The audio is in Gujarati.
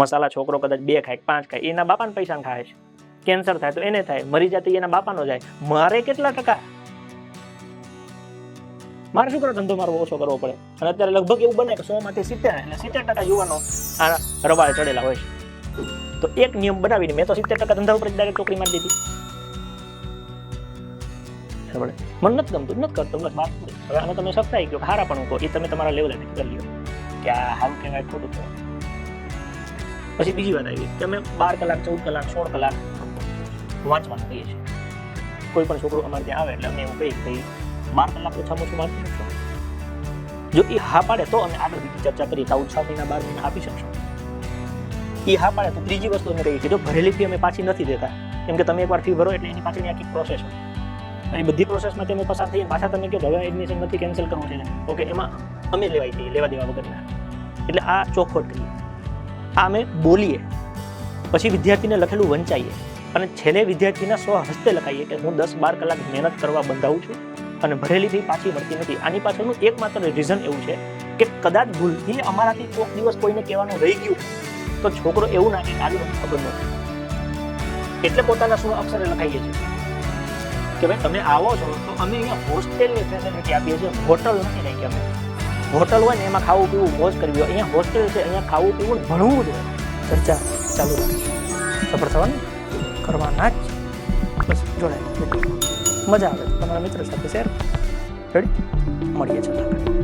મસાલા છોકરો કદાચ બે ખાય, પાંચ ખાય, એના બાપાને પૈસા ખાય છે. કેન્સર થાય તો એને થાય, મરી જાય એના બાપાનો જાય. મારે કેટલા ટકા? મારે શું કરો ધંધો મારો ઓછો કરવો પડે? અને અત્યારે લગભગ એવું બને કે સો માંથી સિત્તેર એટલે સિત્તેર ટકા યુવાનો આ રવાળે ચડેલા હોય છે. તો એક નિયમ બનાવીને મેં તો સિત્તેર ટકા ધંધા ઉપર ડાયરેક્ટ ટોકરી મારી દીધી. બરાબર મને નથી ગમતું, નથી કરતો બસ વાત હવે આને તમે સપ્તાહી ગયો હારા પણ કહો, એ તમે તમારા લેવલે કરી લ્યો. કે આ સારું કહેવાય, ખોટું કહેવાય. પછી બીજી વાત આવી કે અમે બાર કલાક, ચૌદ કલાક, સોળ કલાક વાંચવાનું કહીએ છીએ. કોઈ પણ છોકરો અમારે ત્યાં આવે એટલે અમે એવું કહીએ કે બાર કલાક ઓછામાં ઓછું વાંચી શકશો. જો એ હા પાડે તો અમે આગળ બીજી ચર્ચા કરીએ કે આવું છ મહિના, બાર મહિના આપી શકશો. એ હા પાડે તો ત્રીજી વસ્તુ અમે કહીએ કે જો ભરેલી ફી અમે પાછી નથી દેતા. કેમ કે તમે એકવાર ફી ભરો એટલે એની પાછળની આખી પ્રોસેસ હોય. એ બધી પ્રોસેસમાં તમે પસાર થઈને પાછા તમે કહો હવે એડમિશન નથી કેન્સલ કરવું છે. ઓકે, એમાં અમે લેવાય છીએ, લેવા દેવા વગરના. એટલે આ ચોખવટ કરીએ. આ અમે બોલીએ. પછી વિદ્યાર્થીને લખેલું વંચાઈએ. અને છેલ્લે વિદ્યાર્થીના સ્વ હસ્તે લખાઈએ કે હું દસ બાર કલાક મહેનત કરવા બંધાવું છું અને ભરેલી ફી પાછી મળતી નથી. આની પાછળનું એકમાત્ર રીઝન એવું છે કે કદાચ ભૂલથી અમારાથી કોઈક દિવસ કોઈને કહેવાનું રહી ગયું તો છોકરો એવું ના કે મને ખબર નથી. એટલે પોતાના સ્વ અક્ષરે લખાઈએ છીએ કે ભાઈ તમે આવો છો તો અમે અહીંયા હોસ્ટેલની ફેસિલિટી આપીએ છીએ હોટલ નથી રાખી અમે હોટલ હોય ને એમાં ખાવું પીવું મોજ કરવી હોય. અહીંયા હોસ્ટેલ છે, અહીંયા ખાવું પીવું ભણવું જ ચર્ચા ચાલુ સફળ થવાનું કરવાના જ. બસ જોડાય. મજા આવે. તમારા મિત્રો સાથે શેર રેડી મળીએ છીએ